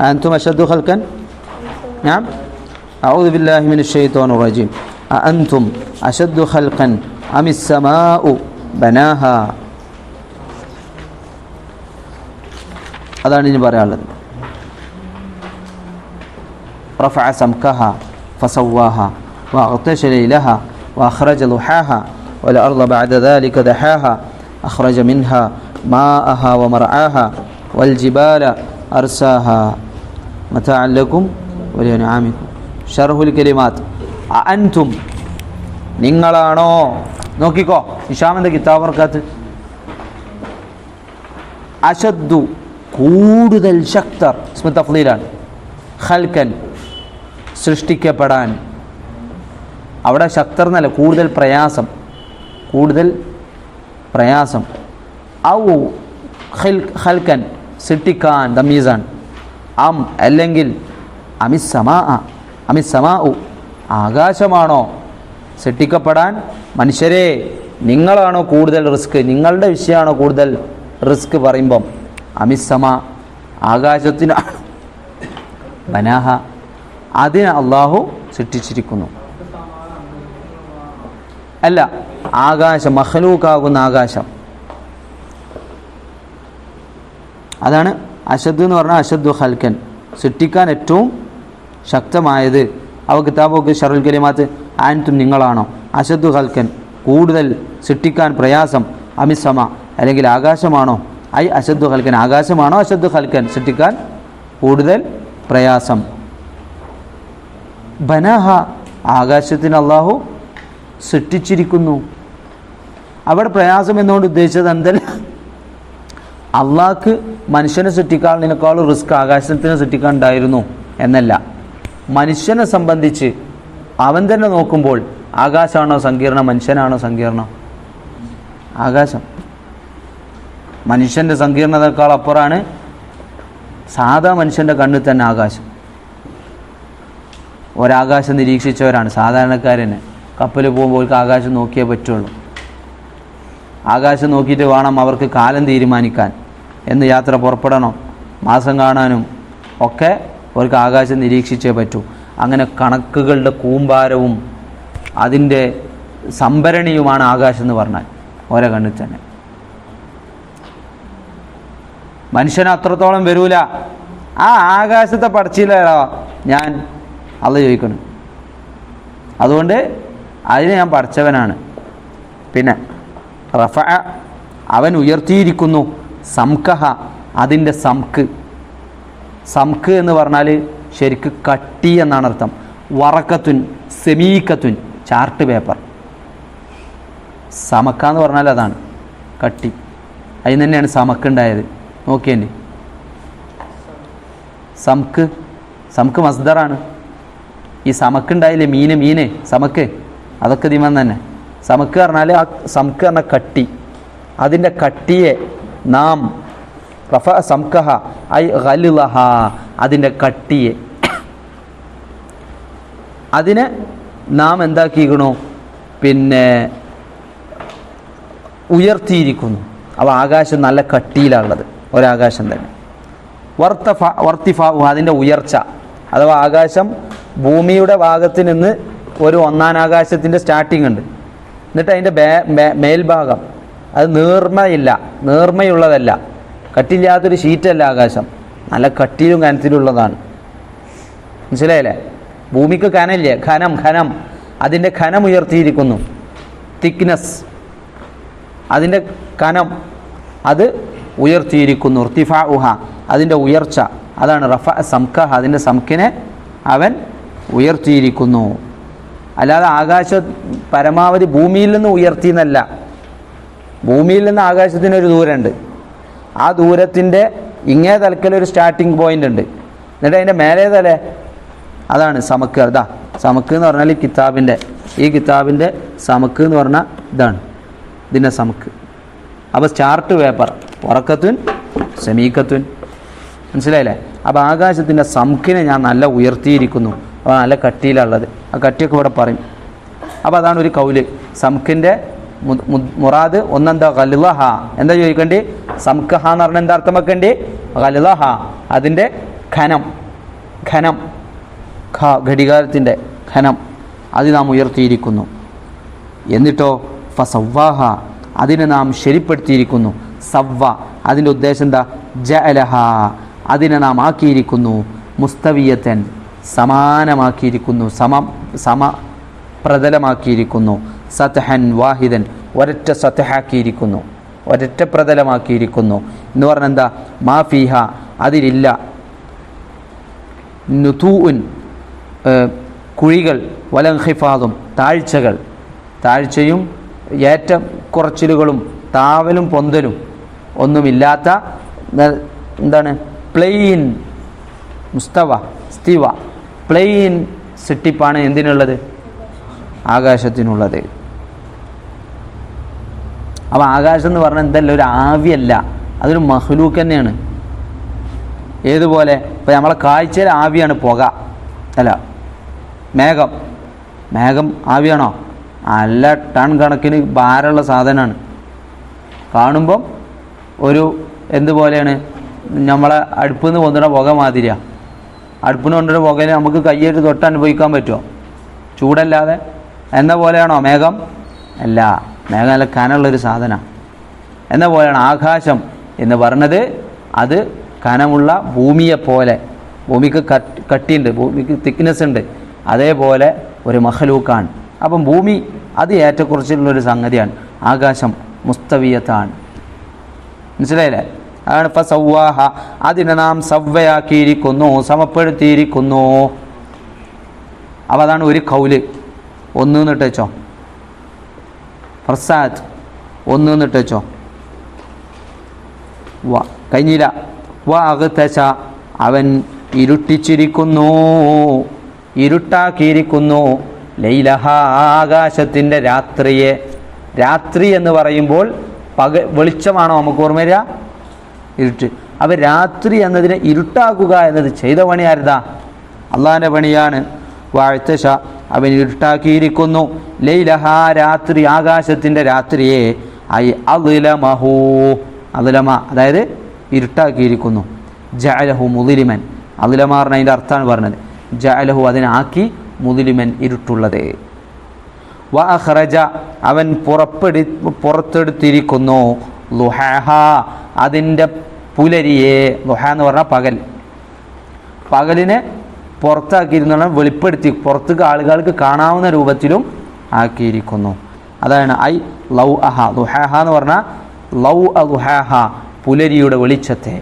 أأنتم أشد خلقا نعم أعوذ بالله من الشيطان الرجيم أأنتم أشد خلقا أم السماء بناها അതാണ് ഇനി പറയാനുള്ളത് رفع سمكها فسواها وأغطش ليلها وأخرج ضحاها والأرض بعد ذلك دحاها أخرج منها ماءها ومرعاها والجبال أرساها മതാലക്കും വലിയ ആമിക്കും ഷർഹുൽ കലിമാത് അൻതും. നിങ്ങളാണോ? നോക്കിക്കോ. ഇഷാമിന്റെ കിതാബർക്കകത്ത് അശദ്ദു. കൂടുതൽ ശക്തർ. സ്മിത് അഫ്ലീലാണ് ഹൽക്കൻ സൃഷ്ടിക്കപ്പെടാൻ. അവിടെ ശക്തർ എന്നല്ല കൂടുതൽ പ്രയാസം. കൂടുതൽ പ്രയാസം. ഔ ഹൽക്കൻ സൃഷ്ടിക്കാൻ ദമീസാണ് അം അല്ലെങ്കിൽ അമിസമാ അമിസമാ ആകാശമാണോ സൃഷ്ടിക്കപ്പെടാൻ മനുഷ്യരെ? നിങ്ങളാണോ കൂടുതൽ റിസ്ക്? നിങ്ങളുടെ വിഷയമാണോ കൂടുതൽ റിസ്ക് പറയുമ്പം? അമിസമ ആകാശത്തിന് ബനാഹ അതിന് അള്ളാഹു സൃഷ്ടിച്ചിരിക്കുന്നു. അല്ല ആകാശം മഹലൂക്കാകുന്ന ആകാശം. അതാണ് അശദ് എന്ന് പറഞ്ഞാൽ അശദ് ഹൽക്കൻ സൃഷ്ടിക്കാൻ ഏറ്റവും ശക്തമായത് അവ കിതാബൊക്കെ ഷറുൽ കലിമാത്ത് ആൻതും നിങ്ങളാണോ? അശദ് ഹൽക്കൻ കൂടുതൽ സൃഷ്ടിക്കാൻ പ്രയാസം അമിസമ അല്ലെങ്കിൽ ആകാശമാണോ? ഐ അശദ് ഹൽക്കൻ ആകാശമാണോ അശദ് ഹൽക്കൻ സൃഷ്ടിക്കാൻ കൂടുതൽ പ്രയാസം. ബനഹ. ആകാശത്തിന് അള്ളാഹു സൃഷ്ടിച്ചിരിക്കുന്നു. അവിടെ പ്രയാസം എന്നുകൊണ്ട് ഉദ്ദേശിച്ചത് എന്തല്ല അള്ളാഹ്ക്ക് മനുഷ്യനെ സൃഷ്ടിക്കാളിനേക്കാളും റിസ്ക് ആകാശത്തിനെ സൃഷ്ടിക്കാൻ ഉണ്ടായിരുന്നു എന്നല്ല. മനുഷ്യനെ സംബന്ധിച്ച് അവൻ തന്നെ നോക്കുമ്പോൾ ആകാശമാണോ സങ്കീർണം മനുഷ്യനാണോ സങ്കീർണം? ആകാശം. മനുഷ്യന്റെ സങ്കീർണതക്കാൾ അപ്പുറമാണ് സാധാ മനുഷ്യന്റെ കണ്ണിൽ തന്നെ ആകാശം. ഒരാകാശം നിരീക്ഷിച്ചവരാണ് സാധാരണക്കാരന്. കപ്പൽ പോകുമ്പോൾ ആകാശം നോക്കിയേ പറ്റുള്ളൂ. ആകാശം നോക്കിയിട്ട് വേണം അവർക്ക് കാലം തീരുമാനിക്കാൻ. എന്ന് യാത്ര പുറപ്പെടണം. മാസം കാണാനും ഒക്കെ അവർക്ക് ആകാശം നിരീക്ഷിച്ചേ പറ്റൂ. അങ്ങനെ കണക്കുകളുടെ കൂമ്പാരവും അതിന്റെ സംഭരണിയുമാണ് ആകാശം എന്ന് പറഞ്ഞാൽ ഓരോ കണ്ണിൽ തന്നെ. മനുഷ്യന് അത്രത്തോളം വരൂല. ആ ആകാശത്തെ പഠിച്ചില്ലടാ ഞാൻ അല്ല ചോദിക്കണം. അതുകൊണ്ട് അതിന് ഞാൻ പഠിച്ചവനാണ് പിന്നെ റഫ അവൻ ഉയർത്തിയിരിക്കുന്നു. സംകഹ അതിന്റെ സംക്ക് സംക്ക് എന്ന് പറഞ്ഞാൽ ശരിക്ക് കട്ടി എന്നാണ് അർത്ഥം. വറക്കത്തുൻ സെമീക്കത്തുൻ ചാർട്ട് പേപ്പർ. സമക്ക എന്ന് പറഞ്ഞാൽ അതാണ് കട്ടി. അതിൽ തന്നെയാണ് സമക്കുണ്ടായത് നോക്കിയേ സംക്ക് സംക്ക് മസ്ദറാണ്. ഈ സമക്കുണ്ടായില്ലേ മീന് മീനെ സമക്ക് അതൊക്കെ ദിമൻ തന്നെ. സമക്ക് പറഞ്ഞാൽ ആ സംക്ക് പറഞ്ഞ കട്ടി. അതിന്റെ കട്ടിയെ നാം റഫ സംകഹ ഐ ഖലിലഹ അതിന്റെ കട്ടിയെ. അതിനെ നാം എന്താക്കിയിരിക്കണു പിന്നെ ഉയർത്തിയിരിക്കുന്നു. അപ്പോൾ ആകാശം നല്ല കട്ടിയിലാണുള്ളത്. ഒരാകാശം തന്നെ. വർത്തഫ വർത്തിഫാവു അതിന്റെ ഉയർച്ച. അഥവാ ആകാശം ഭൂമിയുടെ ഭാഗത്ത് നിന്ന് ഒരു ഒന്നാം ആകാശത്തിന്റെ സ്റ്റാർട്ടിംഗ് ഉണ്ട്. എന്നിട്ട് അതിന്റെ മേൽഭാഗം. അത് നീർമയില്ല നീർമയുള്ളതല്ല. കട്ടില്ലാത്തൊരു ഷീറ്റല്ല ആകാശം. നല്ല കട്ടിയിലും കനത്തിലുള്ളതാണ് മനസ്സിലായില്ലേ? ഭൂമിക്ക് കനല്ലേ ഖനം ഖനം അതിന്റെ ഖനം ഉയർത്തിയിരിക്കുന്നു. തിക്നെസ്. അതിന്റെ കനം അത് ഉയർത്തിയിരിക്കുന്നു. റുത്തിഫ ഉഹ അതിന്റെ ഉയർച്ച. അതാണ് റഫ സംഖ അതിന്റെ സംഖിനെ അവൻ ഉയർത്തിയിരിക്കുന്നു. അല്ലാതെ ആകാശ പരമാവധി ഭൂമിയിൽ നിന്ന് ഉയർത്തി എന്നല്ല ഭൂമിയിൽ നിന്ന് ആകാശത്തിനൊരു ദൂരമുണ്ട്. ആ ദൂരത്തിന്റെ ഇങ്ങേ തലക്കലൊരു സ്റ്റാർട്ടിംഗ് പോയിന്റ് ഉണ്ട്. എന്നിട്ട് അതിന്റെ മേലേ തല അതാണ് സമക്ക്. അതാ സമക്ക് എന്ന് പറഞ്ഞാൽ ഈ കിതാബിന്റെ ഈ കിതാബിന്റെ സമക്ക് എന്ന് പറഞ്ഞാൽ ഇതാണ്. ഇതിന്റെ സമക്ക്. അപ്പോൾ സ്റ്റാർട്ട് പേപ്പർ ഉറക്കത്തുൻ സെമീക്കത്തുൻ മനസ്സിലായില്ലേ? അപ്പോൾ ആകാശത്തിന്റെ സംഖിനെ ഞാൻ നല്ല ഉയർത്തിയിരിക്കുന്നു. അപ്പോൾ നല്ല കട്ടിയിലുള്ളത് ആ കട്ടിയൊക്കെ ഇവിടെ പറയും. അപ്പോൾ അതാണ് ഒരു കൗൽ. സംഖിന്റെ മുറാദ് ഒന്നെന്താ? ഖലുലഹ എന്താ ചോദിക്കണ്ടി? സംഖഹ എന്ന് പറഞ്ഞാൽ എന്താ അർത്ഥം വെക്കണ്ടി ഗലുലഹ അതിന്റെ ഖനം. ഖനം. ഖ ഘടികാരത്തിന്റെ ഖനം. അത് നാം ഉയർത്തിയിരിക്കുന്നു. എന്നിട്ടോ? ഫസവ്വാഹ. അതിനെ നാം ശരിപ്പെടുത്തിയിരിക്കുന്നു. സവ്വ. അതിന്റെ ഉദ്ദേശം എന്താ? ജഅലഹ. അതിനെ നാം ആക്കിയിരിക്കുന്നു. മുസ്തവിയത്തൻ. സമാനമാക്കിയിരിക്കുന്നു. സമ സമ പ്രതലമാക്കിയിരിക്കുന്നു സതഹൻ വാഹിദൻ ഒരൊറ്റ സതഹാക്കിയിരിക്കുന്നു ഒരൊറ്റ പ്രതലമാക്കിയിരിക്കുന്നു. എന്ന് പറഞ്ഞാൽ എന്താ മാഫീഹ അതിലില്ല. നുതൂൻ കുഴികൾ വലംഹിഫാദും താഴ്ചകൾ. താഴ്ചയും ഏറ്റം കുറച്ചിലുകളും താവലും പൊന്തലും ഒന്നുമില്ലാത്ത എന്താണ്? പ്ലെയിൻ മുസ്തവ സ്തിവ. പ്ലെയിൻ സെട്ടിപ്പാണ് എന്തിനുള്ളത്? ആകാശത്തിനുള്ളത്. അപ്പോൾ ആകാശം എന്ന് പറഞ്ഞാൽ എന്തല്ല ഒരു ആവിയല്ല. അതൊരു മഹ്ലൂക്ക് തന്നെയാണ്. ഏതുപോലെ? ഇപ്പോൾ നമ്മളെ കാഴ്ചയിൽ ആവിയാണ് പുക അല്ല മേഘം. മേഘം ആവിയാണോ? അല്ല ടൺ കണക്കിന് ഭാരമുള്ള സാധനമാണ്. കാണുമ്പം ഒരു എന്തുപോലെയാണ്? നമ്മളെ അടുപ്പിൽ നിന്ന് കൊണ്ടുവരുന്ന പുക മാതിരിയാണ് അടുപ്പിന് കൊണ്ടുവരുന്ന പുകയിൽ നമുക്ക് കയ്യേറ്റ് തൊട്ട് അനുഭവിക്കാൻ പറ്റുമോ? ചൂടല്ലാതെ? എന്ന പോലെയാണോ മേഘം? അല്ല. മേഘം നല്ല കനമുള്ളൊരു സാധനമാണ് എന്ന പോലെയാണ് ആകാശം എന്ന് പറഞ്ഞത്. അത് കനമുള്ള ഭൂമിയെ പോലെ. ഭൂമിക്ക് കട്ട് കട്ടിയുണ്ട്. ഭൂമിക്ക് തിക്നെസ് ഉണ്ട്. അതേപോലെ ഒരു മഹലൂക്കാണ്. അപ്പം ഭൂമി അത് ഏറ്റക്കുറച്ചിലുള്ളൊരു സംഗതിയാണ്. ആകാശം മുസ്തവിയത്താണ്. മനസ്സിലായില്ലേ? അതാണ് ഇപ്പം സൗവാഹ. അതിനെ നാം സവ്വയാക്കിയിരിക്കുന്നു സമപ്പെടുത്തിയിരിക്കുന്നു. അപ്പോൾ അതാണ് ഒരു കൗൽ. ഒന്ന് എന്നിട്ട് വെച്ചോ. ഫർസാത്ത് ഒന്ന് എന്നിട്ട് വെച്ചോ. വ. കഴിഞ്ഞില്ല. വ അകത്തച്ച അവൻ ഇരുട്ടിച്ചിരിക്കുന്നു. ഇരുട്ടാക്കിയിരിക്കുന്നു. ലൈലഹ ആകാശത്തിന്റെ രാത്രിയെ. രാത്രി എന്ന് പറയുമ്പോൾ പക വെളിച്ചമാണോ നമുക്ക് ഓർമ്മ വരിക? ഇരുട്ട്. അപ്പോൾ രാത്രി എന്നതിനെ ഇരുട്ടാക്കുക എന്നത് ചെയ്ത പണി ആരുതാ? അള്ളാഹിന്റെ പണിയാണ്. വാഴ്ത്തശ അവൻ ഇരുട്ടാക്കിയിരിക്കുന്നു ലൈലഹാ രാത്രി ആകാശത്തിന്റെ രാത്രിയെ ഐ അതിലമഹൂ അതിലമ അതായത് ഇരുട്ടാക്കിയിരിക്കുന്നു. ജഅലഹു മുതിലിമൻ അതിലമാറിന് അതിന്റെ അർത്ഥമാണ് പറഞ്ഞത്. ജഅലഹു അതിനാക്കി മുതിലിമൻ ഇരുട്ടുള്ളത്. വ അഹ്റജ അവൻ പുറപ്പെടു പുറത്തെടുത്തിരിക്കുന്നു. ലുഹാഹ അതിന്റെ പുലരിയെ ലുഹ എന്ന് പറഞ്ഞാൽ പകൽ. പകലിനെ പുറത്താക്കിയിരുന്ന വെളിപ്പെടുത്തി പുറത്തേക്ക് ആളുകൾക്ക് കാണാവുന്ന രൂപത്തിലും ആക്കിയിരിക്കുന്നു. അതാണ് ഐ ലൗ അഹ. ദുഹാഹ എന്ന് പറഞ്ഞാൽ ലൗ അഹ പുലരിയുടെ വെളിച്ചത്തെ.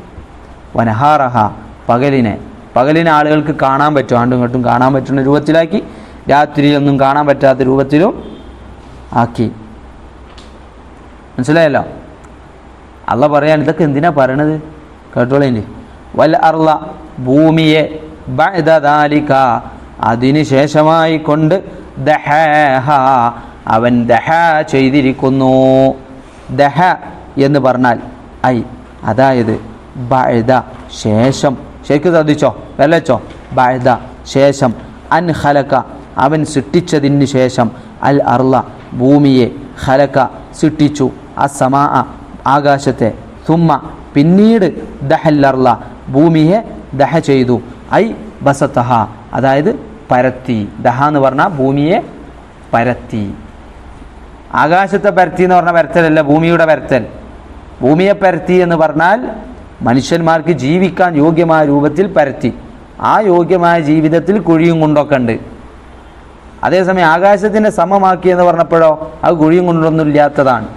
വനഹാറഹ പകലിനെ. പകലിനെ ആളുകൾക്ക് കാണാൻ പറ്റും ആണ്ടും ഇങ്ങോട്ടും കാണാൻ പറ്റുന്ന രൂപത്തിലാക്കി രാത്രിയൊന്നും കാണാൻ പറ്റാത്ത രൂപത്തിലും ആക്കി. മനസ്സിലായല്ലോ? അല്ല പറയാൻ ഇതൊക്കെ എന്തിനാ പറയണത്? കേട്ടോളേന്റെ വൽ അർല ഭൂമിയെ ബഅദാലിക അതിനുശേഷമായി കൊണ്ട് ദഹഹ അവൻ ദഹ ചെയ്തിരിക്കുന്നു. ദഹ എന്ന് പറഞ്ഞാൽ ഐ അതായത് ബഅദ ശേഷം. ശരിക്കും ശ്രദ്ധിച്ചോ? വെല്ലച്ചോ ബഅദ ശേഷം. അൻ ഹലക്ക അവൻ സൃഷ്ടിച്ചതിന് ശേഷം. അൽ അർള ഭൂമിയെ ഖലക സൃഷ്ടിച്ചു. അസമാ ആകാശത്തെ. സുമ്മ പിന്നീട് ദഹല്ലർല ഭൂമിയെ ദഹ ചെയ്തു. ഐ ബസത്തഹ അതായത് പരത്തി. ദഹ എന്ന് പറഞ്ഞാൽ ഭൂമിയെ പരത്തി. ആകാശത്തെ പരത്തി എന്ന് പറഞ്ഞാൽ പരത്തലല്ല ഭൂമിയുടെ പരത്തൽ. ഭൂമിയെ പരത്തി എന്ന് പറഞ്ഞാൽ മനുഷ്യന്മാർക്ക് ജീവിക്കാൻ യോഗ്യമായ രൂപത്തിൽ പരത്തി. ആ യോഗ്യമായ ജീവിതത്തിൽ കുഴിയും കൊണ്ടൊക്കെ ഉണ്ട്. അതേസമയം ആകാശത്തിനെ സമമാക്കി എന്ന് പറഞ്ഞപ്പോഴോ അത് കുഴിയും കൊണ്ടൊന്നും ഇല്ലാത്തതാണ്.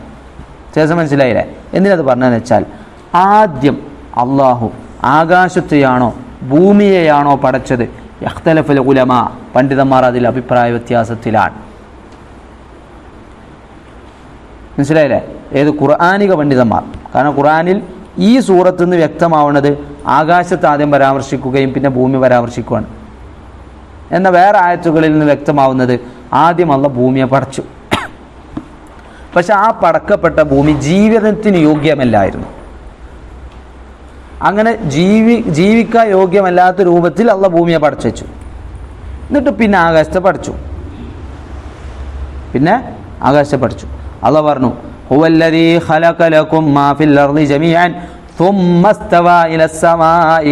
ശേഷം മനസ്സിലായില്ലേ? എന്തിനത് പറഞ്ഞതെന്ന് വെച്ചാൽ ആദ്യം അള്ളാഹു ആകാശത്തെയാണോ ഭൂമിയെയാണോ പടച്ചത്? യഖ്തലഫുൽ ഉലമ പണ്ഡിതന്മാർ അതിൽ അഭിപ്രായ വ്യത്യാസത്തിലാണ്. മനസ്സിലായില്ലേ? ഏത് ഖുർആാനിക പണ്ഡിതന്മാർ. കാരണം ഖുർആാനിൽ ഈ സൂറത്ത് നിന്ന് വ്യക്തമാവുന്നത് ആകാശത്ത് ആദ്യം പരാമർശിക്കുകയും പിന്നെ ഭൂമി പരാമർശിക്കുകയാണ് എന്ന വേറെ ആയത്തുകളിൽ നിന്ന് വ്യക്തമാവുന്നത് ആദ്യം ഭൂമിയെ പടച്ചു. പക്ഷെ ആ പടക്കപ്പെട്ട ഭൂമി ജീവിതത്തിന് യോഗ്യമല്ലായിരുന്നു. അങ്ങനെ ജീവി ജീവിക്കാൻ യോഗ്യമല്ലാത്ത രൂപത്തിൽ അള്ള ഭൂമിയെ പടച്ചു വെച്ചു എന്നിട്ട് പിന്നെ ആകാശത്തെ പഠിച്ചു പിന്നെ ആകാശത്തെ പഠിച്ചു അള്ള പറഞ്ഞു ഹുവല്ലദീ ഖലഖ ലക്കും മാ ഫിൽ അർളി ജമീഅൻ ثم استوى إلى السماء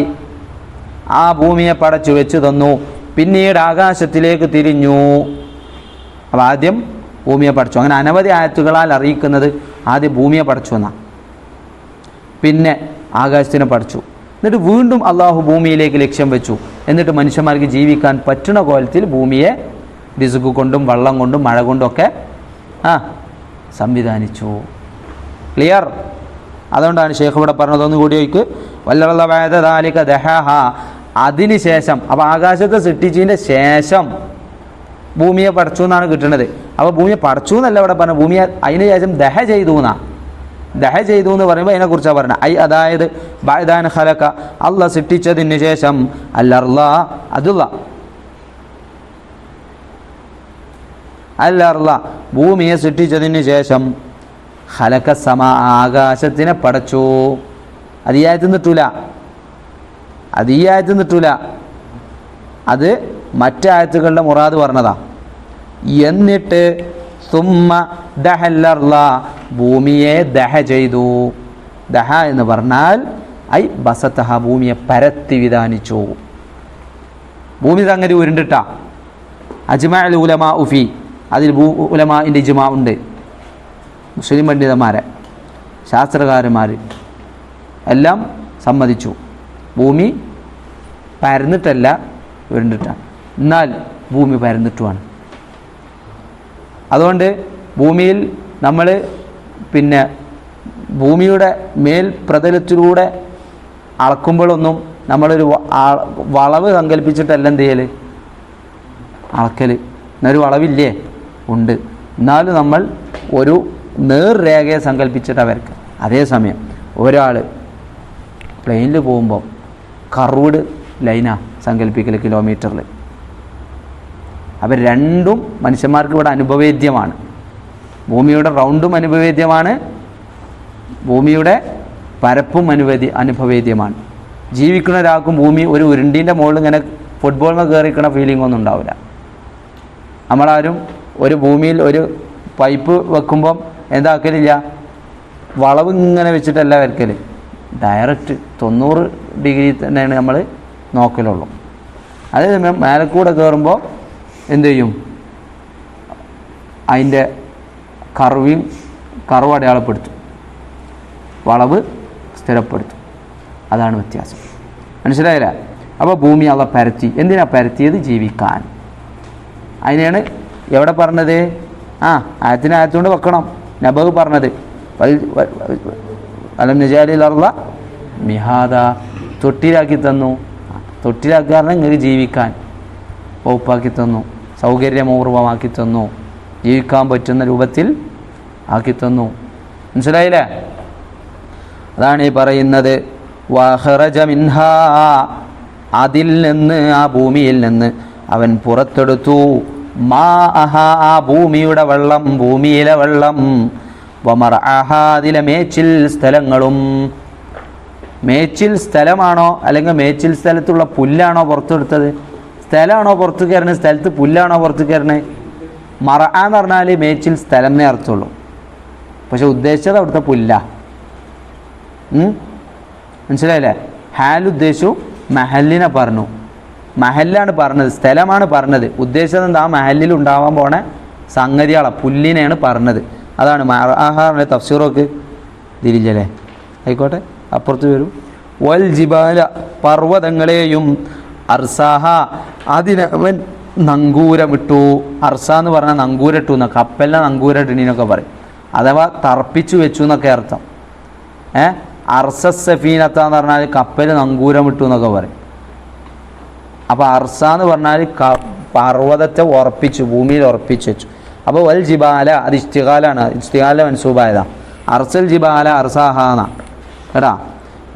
ആ ഭൂമിയെ പടച്ചു വെച്ചു തന്നു പിന്നീട് ആകാശത്തിലേക്ക് തിരിഞ്ഞു അപ്പോൾ ആദ്യം ഭൂമിയെ പഠിച്ചു അങ്ങനെ അനവധി ആയത്തുകളാൽ അറിയിക്കുന്നത് ആദ്യം ഭൂമിയെ പഠിച്ചു എന്നാണ് പിന്നെ ആകാശത്തിനെ പഠിച്ചു എന്നിട്ട് വീണ്ടും അള്ളാഹു ഭൂമിയിലേക്ക് ലക്ഷ്യം വെച്ചു. എന്നിട്ട് മനുഷ്യന്മാർക്ക് ജീവിക്കാൻ പറ്റുന്ന കോലത്തിൽ ഭൂമിയെ റിസുക്ക് കൊണ്ടും വള്ളം കൊണ്ടും മഴ കൊണ്ടും ഒക്കെ ആ സംവിധാനിച്ചു. ക്ലിയർ അതുകൊണ്ടാണ് ഷേഖ് ഇവിടെ പറഞ്ഞത്. ഒന്നുകൂടി ചോദിക്ക്. വല്ലതാലിക ദഹഹ. അതിന് ശേഷം അപ്പോൾ ആകാശത്തെ സൃഷ്ടിച്ചതിന്റെ ശേഷം ഭൂമിയെ പടച്ചു എന്നാണ് കിട്ടുന്നത് അപ്പോൾ ഭൂമിയെ പടച്ചു എന്നല്ല ഇവിടെ പറഞ്ഞത്. ഭൂമിയെ അതിന് ശേഷം ദഹ ചെയ്തു എന്നാ. ദഹ ചെയ്തു എന്ന് പറയുമ്പോൾ അതിനെക്കുറിച്ചാണ് പറഞ്ഞത് ഐ അതായത് ബൈദാൻ ഖലക അല്ല സൃഷ്ടിച്ചതിന് ശേഷം അല്ലർല അതുള്ള. അല്ലർല ഭൂമിയെ സൃഷ്ടിച്ചതിന് ശേഷം ഹലക്ക സമ ആകാശത്തിനെ പടച്ചു. അത് ഈ ആയത്തിൽ നിട്ടൂല അത് ഈ ആയത്തിൽ നിട്ടൂല അത് മറ്റായത്തുകളുടെ മുറാദ് പറഞ്ഞതാ. എന്നിട്ട് സുമ്മ ദഹല്ലർല ഭൂമിയെ ദഹ ചെയ്തു. ദഹ എന്ന് പറഞ്ഞാൽ ഐ ബസത്തഹ ഭൂമിയെ പരത്തി വിധാനിച്ചു. ഭൂമി സംഗതി ഉരുണ്ടിട്ട. അജ്മാ ഉലമാ ഉഫി അതിൽ ഭൂ ഉലമാന്റെ ഇജ്മാ ഉണ്ട്. മുസ്ലിം പണ്ഡിതന്മാരെ ശാസ്ത്രകാരന്മാർ എല്ലാം സമ്മതിച്ചു. ഭൂമി പരന്നിട്ടല്ല ഉരുണ്ടിട്ടാണ് എന്നാൽ ഭൂമി പരന്നിട്ടുമാണ് അതുകൊണ്ട് ഭൂമിയിൽ നമ്മൾ പിന്നെ ഭൂമിയുടെ മേൽപ്രതലത്തിലൂടെ അളക്കുമ്പോഴൊന്നും നമ്മളൊരു വളവ് സങ്കല്പിച്ചിട്ടല്ല എന്ത് ചെയ്യൽ അളക്കൽ എന്നൊരു വളവില്ലേ? ഉണ്ട്. എന്നാലും നമ്മൾ ഒരു നേർരേഖയെ സങ്കല്പിച്ചിട്ട് അവർക്ക് അതേസമയം ഒരാൾ പ്ലെയിനിൽ പോകുമ്പോൾ കർവ്ഡ് ലൈനാ സങ്കല്പിക്കൽ കിലോമീറ്ററിൽ അപ്പം രണ്ടും മനുഷ്യന്മാർക്ക് ഇവിടെ അനുഭവേദ്യമാണ്. ഭൂമിയുടെ റൗണ്ടും അനുഭവേദ്യമാണ്. ഭൂമിയുടെ പരപ്പും അനുവേദ്യ അനുഭവേദ്യമാണ്. ജീവിക്കുന്ന ഒരാൾക്കും ഭൂമി ഒരു ഉരുണ്ടീന്റെ മുകളിൽ ഇങ്ങനെ ഫുട്ബോളിന് കയറിക്കണ ഫീലിംഗ് ഒന്നും ഉണ്ടാവില്ല. നമ്മളാരും ഒരു ഭൂമിയിൽ ഒരു പൈപ്പ് വെക്കുമ്പം എന്താക്കലില്ല? വളവ് ഇങ്ങനെ വെച്ചിട്ടല്ല വരക്കൽ ഡയറക്റ്റ് തൊണ്ണൂറ് ഡിഗ്രി തന്നെയാണ് നമ്മൾ നോക്കലുള്ളൂ. അതേസമയം മേലക്കൂടെ കയറുമ്പോൾ എന്ത് ചെയ്യും? അതിന്റെ കർവിയും കർവ് അടയാളപ്പെടുത്തും. വളവ് സ്ഥിരപ്പെടുത്തും. അതാണ് വ്യത്യാസം. മനസ്സിലായില്ല? അപ്പോൾ ഭൂമി അള്ള പരത്തി. എന്തിനാ പരത്തിയത്? ജീവിക്കാൻ. അതിനെയാണ് എവിടെ പറഞ്ഞത്? ആ ആയത്തിന് ആയത്തുകൊണ്ട് വെക്കണം. നബഹ് പറഞ്ഞത്. അലം നജാലിലുള്ള മിഹാദ തൊട്ടിലാക്കി തന്നു. തൊട്ടിലാക്കി കാരണം ജീവിക്കാൻ. വകുപ്പാക്കി തന്നു. സൗകര്യമൂർവമാക്കി തന്നു. ജീവിക്കാൻ പറ്റുന്ന രൂപത്തിൽ ആക്കി തന്നു മനസ്സിലായില്ലേ? അതാണ് ഈ പറയുന്നത്. വഹറജമിൻഹ അതിൽ നിന്ന് ആ ഭൂമിയിൽ നിന്ന് അവൻ പുറത്തെടുത്തു. മാ അഹ ആ ഭൂമിയുടെ വെള്ളം ഭൂമിയിലെ വെള്ളം. വമർ അതിലെ മേച്ചിൽ സ്ഥലങ്ങളും. മേച്ചിൽ സ്ഥലമാണോ അല്ലെങ്കിൽ മേച്ചിൽ സ്ഥലത്തുള്ള പുല്ലാണോ പുറത്തെടുത്തത്? സ്ഥലമാണോ പുറത്തു കയറണേ സ്ഥലത്ത് പുല്ലാണോ പുറത്തു കയറണേ മറ എന്ന് പറഞ്ഞാൽ മേച്ചിൽ സ്ഥലം എന്നേ അർത്ഥമുള്ളൂ. പക്ഷെ ഉദ്ദേശിച്ചത് അവിടുത്തെ പുല്ല. മനസ്സിലായില്ലേ? ഹാൽ ഉദ്ദേശിച്ചു മഹലിനെ പറഞ്ഞു. മഹല്ലാണ് പറഞ്ഞത് സ്ഥലമാണ് പറഞ്ഞത്. ഉദ്ദേശിച്ചത് എന്താ? മഹലിൽ ഉണ്ടാവാൻ പോണ സംഗതികളാ പുല്ലിനെയാണ് പറഞ്ഞത്. അതാണ് ആഹാറിന്റെ തഫ്സീറൊക്കെ തിരിഞ്ഞല്ലേ? ആയിക്കോട്ടെ അപ്പുറത്ത് വരും. വൽ ജിബാല പർവതങ്ങളെയും അർസാഹ അതിനവൻ നങ്കൂരമിട്ടു. അർസ എന്ന് പറഞ്ഞാൽ നങ്കൂരട്ടു എന്ന കപ്പലിനെ നങ്കൂരട്ടിനൊക്കെ പറയും. അഥവാ തർപ്പിച്ചു വെച്ചു എന്നൊക്കെ അർത്ഥം. ഏ? അർസ സഫീനത്ത എന്ന് പറഞ്ഞാൽ കപ്പൽ നങ്കൂരമിട്ടു എന്നൊക്കെ പറയും. അപ്പോൾ അർസ എന്ന് പറഞ്ഞാൽ ക പർവതത്തെ ഉറപ്പിച്ചു ഭൂമിയിൽ ഉറപ്പിച്ചു വെച്ചു. അപ്പോൾ വൽ ജിബാല അത് ഇഷ്ടികാലാണ് ഇഷ്ടികാല മൻസൂബായതാ അർസൽ ജിബാല അർസാഹാന കേട്ടാ?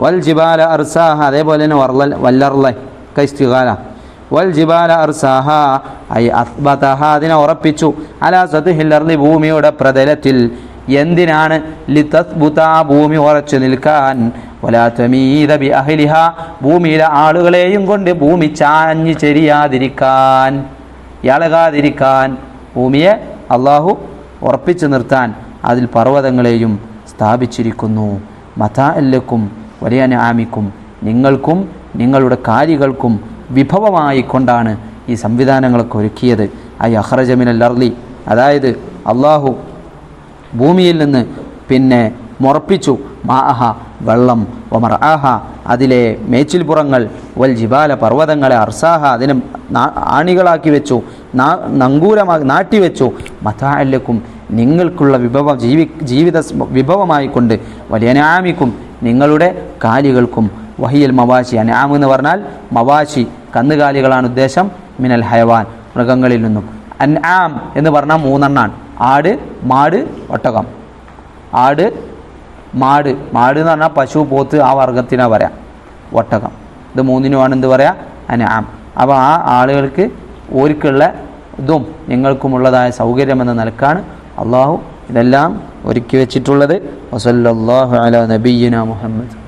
വൽ ജിബാല അർസാഹ അതേപോലെ തന്നെ വർല ഒക്കെ ഇഷ്ടികാല. വൽ ജിബാല അർസാഹ ഐ അസ്ബതഹ അതിനെ ഉറപ്പിച്ചു. അലാ സത്ഹില്ലർലി ഭൂമിയുടെ പ്രതലത്തിൽ എന്തിനാണ്? ലിതസ്ബുത ഭൂമി ഉറച്ചു നിൽക്കാൻ. വലാ തമീദ ബി അഹ്ലിഹ ഭൂമിയിലെ ആളുകളെയും കൊണ്ട് ഭൂമി ചാഞ്ഞ് ചെരിയാതിരിക്കാൻ ഇളകാതിരിക്കാൻ ഭൂമിയെ അള്ളാഹു ഉറപ്പിച്ചു നിർത്താൻ അതിൽ പർവതങ്ങളെയും സ്ഥാപിച്ചിരിക്കുന്നു. മതാ എല്ലക്കും വലിയ ആമിക്കും നിങ്ങൾക്കും നിങ്ങളുടെ കാര്യങ്ങൾക്കും വിഭവമായി കൊണ്ടാണ് ഈ സംവിധാനങ്ങളൊക്കെ ഒരുക്കിയത്. ഐ അഹ്റജമിനൽ അർലി അതായത് അള്ളാഹു ഭൂമിയിൽ നിന്ന് പിന്നെ മുറപ്പിച്ചു. മാഹ വെള്ളം ഒമർ ആഹ അതിലെ മേച്ചിൽപ്പുറങ്ങൾ വൽ ജിബാല പർവതങ്ങളെ അർസാഹ അതിനെ ആണികളാക്കി വെച്ചു. നാ നങ്കൂരമാക്കി നാട്ടിവെച്ചു മതാലക്കും നിങ്ങൾക്കുള്ള വിഭവ ജീവി ജീവിത വിഭവമായിക്കൊണ്ട് വിഭവമായി കൊണ്ട് വലിയ അനാമിക്കും നിങ്ങളുടെ കാലികൾക്കും വഹിയൽ മവാശി അനാം എന്ന് പറഞ്ഞാൽ മവാശി കന്നുകാലികളാണ് ഉദ്ദേശം മിനൽ ഹയവാൻ മൃഗങ്ങളിൽ നിന്നും. അൻആം എന്ന് പറഞ്ഞാൽ മൂന്നെണ്ണാണ്. ആട് മാട് ഒട്ടകം. ആട് മാട്. മാട് എന്ന് പറഞ്ഞാൽ പശു പോത്ത് ആ വർഗത്തിനാ പറയാം. ഒട്ടകം. ഇത് മൂന്നിനുമാണ് എന്ത് പറയാ? അനാം അപ്പോൾ ആ ആളുകൾക്ക് ഓർക്കുള്ള ഇതും നിങ്ങൾക്കുമുള്ളതായ സൗകര്യം എന്ന നിലക്കാണ് അള്ളാഹു ഇതെല്ലാം ഒരുക്കി വെച്ചിട്ടുള്ളത്. വസല്ലാഹു അല നബീന മുഹമ്മദ്.